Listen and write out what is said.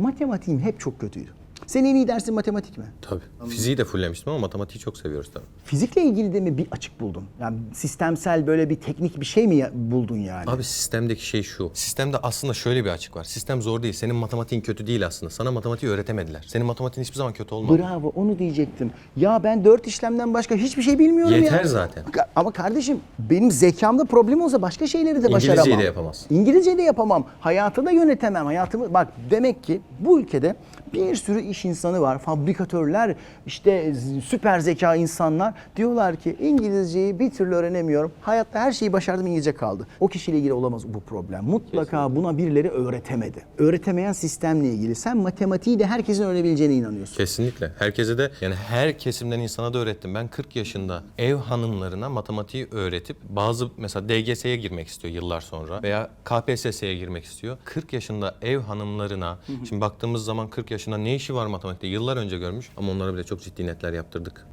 Matematiğim hep çok kötüydü. Senin en iyi dersin matematik mi? Tabii. Fiziği de fullemiştim ama matematiği çok seviyoruz tabii. Fizikle ilgili de mi bir açık buldun? Yani sistemsel böyle bir teknik bir şey mi ya- buldun yani? Abi sistemdeki şey şu. Sistemde aslında şöyle bir açık var. Sistem zor değil. Senin matematiğin kötü değil aslında. Sana matematiği öğretemediler. Senin matematiğin hiçbir zaman kötü olmadı. Bravo onu diyecektim. Ya ben dört işlemden başka hiçbir şey bilmiyorum ya. Yeter zaten. Ka- Ama kardeşim benim zekamda problem olsa başka şeyleri de başaramam. İngilizceyi de yapamazsın. İngilizceyi de yapamam. Hayatı da yönetemem. Hayatımı bak demek ki bu ülkede bir sürü iş insanı var. Fabrikatörler, işte süper zeka insanlar diyorlar ki İngilizceyi bir türlü öğrenemiyorum. Hayatta her şeyi başardım İngilizce kaldı. O kişiyle ilgili olamaz bu problem. Mutlaka buna birileri öğretemedi. Öğretemeyen sistemle ilgili. Sen matematiği de herkesin öğrenebileceğine inanıyorsun. Kesinlikle. Herkese de yani her kesimden insana da öğrettim. Ben 40 yaşında ev hanımlarına matematiği öğretip bazı mesela DGS'ye girmek istiyor yıllar sonra veya KPSS'ye girmek istiyor. 40 yaşında ev hanımlarına şimdi baktığımız zaman 40 yaşında ne işi var matematikte yıllar önce görmüş ama onlara bile çok ciddi netler yaptırdık.